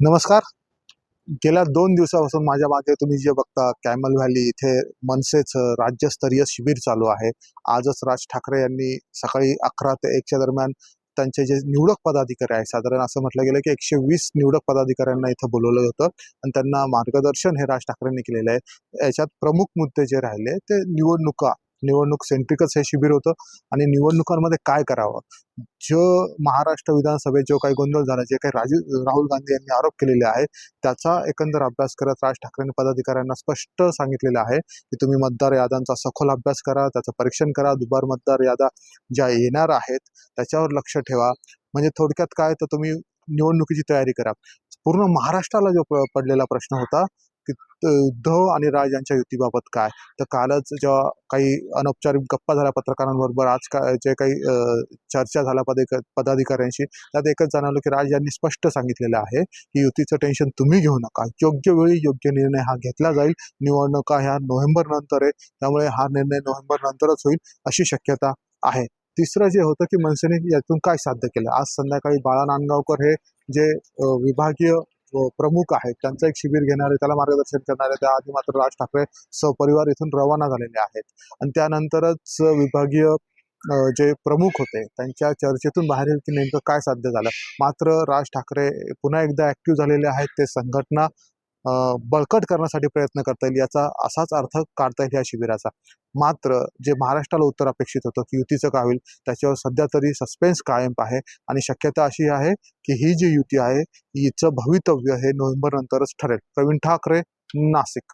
नमस्कार. गेल्या दोन दिवसापासून माझ्या मागे तुम्ही जे बघता कॅमल व्हॅली इथे मनसेचं राज्यस्तरीय शिबिर चालू आहे. आजच राज ठाकरे यांनी सकाळी अकरा ते एकच्या दरम्यान त्यांचे जे निवडक पदाधिकारी आहे साधारण असं म्हटलं गेलं की एकशे वीस निवडक पदाधिकाऱ्यांना इथं बोलवलं होतं आणि त्यांना मार्गदर्शन हे राज ठाकरेंनी केलेलं आहे. याच्यात प्रमुख मुद्दे जे राहिले ते निवडणुका निवडणूक सेंट्रिकच हे शिबिर होतं. आणि निवडणुकांमध्ये काय करावं? जो महाराष्ट्र विधानसभेत जो काही गोंधळ झाला जे काही राजीव राहुल गांधी यांनी आरोप केलेले आहे त्याचा एकंदर अभ्यास करत राज ठाकरेंनी पदाधिकाऱ्यांना स्पष्ट सांगितलेलं आहे की तुम्ही मतदार याद्यांचा सखोल अभ्यास करा त्याचं परीक्षण करा दुबार मतदार याद्या ज्या येणार आहेत त्याच्यावर लक्ष ठेवा. म्हणजे थोडक्यात काय? तर तुम्ही निवडणुकीची तयारी करा. पूर्ण महाराष्ट्राला जो प- पडलेला प्रश्न होता की उद्धव आणि राज यांच्या युतीबाबत काय? तर कालच जेव्हा काही अनौपचारिक गप्पा झाल्या पत्रकारांबरोबर आज का जे काही चर्चा झाल्या पदाधिक पदाधिकाऱ्यांशी त्यात एकच जाणवलं की राज यांनी स्पष्ट सांगितलेलं आहे की युतीचं टेन्शन तुम्ही घेऊ नका. योग्य वेळी योग्य निर्णय हा घेतला जाईल. निवडणुका ह्या नोव्हेंबर नंतर आहे. त्यामुळे हा निर्णय नोव्हेंबर नंतरच होईल अशी शक्यता आहे. तिसरं जे होतं की मनसेने यातून काय साध्य केलं? आज संध्याकाळी बाळा नांदगावकर हे जे विभागीय प्रमुख आहेत त्यांचं एक शिबिर घेणारे त्याला मार्गदर्शन करणारे त्याआधी मात्र राज ठाकरे सपरिवार इथून रवाना झालेले आहेत. आणि त्यानंतरच विभागीय जे प्रमुख होते त्यांच्या चर्चेतून बाहेर येईल की नेमकं काय साध्य झालं. मात्र राज ठाकरे पुन्हा एकदा ऍक्टिव्ह झालेले आहेत ते संघटना बळकट करण्यासाठी प्रयत्न करता येईल याचा असाच अर्थ काढता येईल या शिबिराचा. मात्र जे महाराष्ट्राला उत्तर अपेक्षित होतं की युतीचं काय होईल त्याच्यावर सध्या तरी सस्पेन्स कायम आहे आणि शक्यता अशी आहे की ही जी युती आहे हिचं भवितव्य हे नोव्हेंबर नंतरच ठरेल. प्रवीण ठाकरे नाशिक.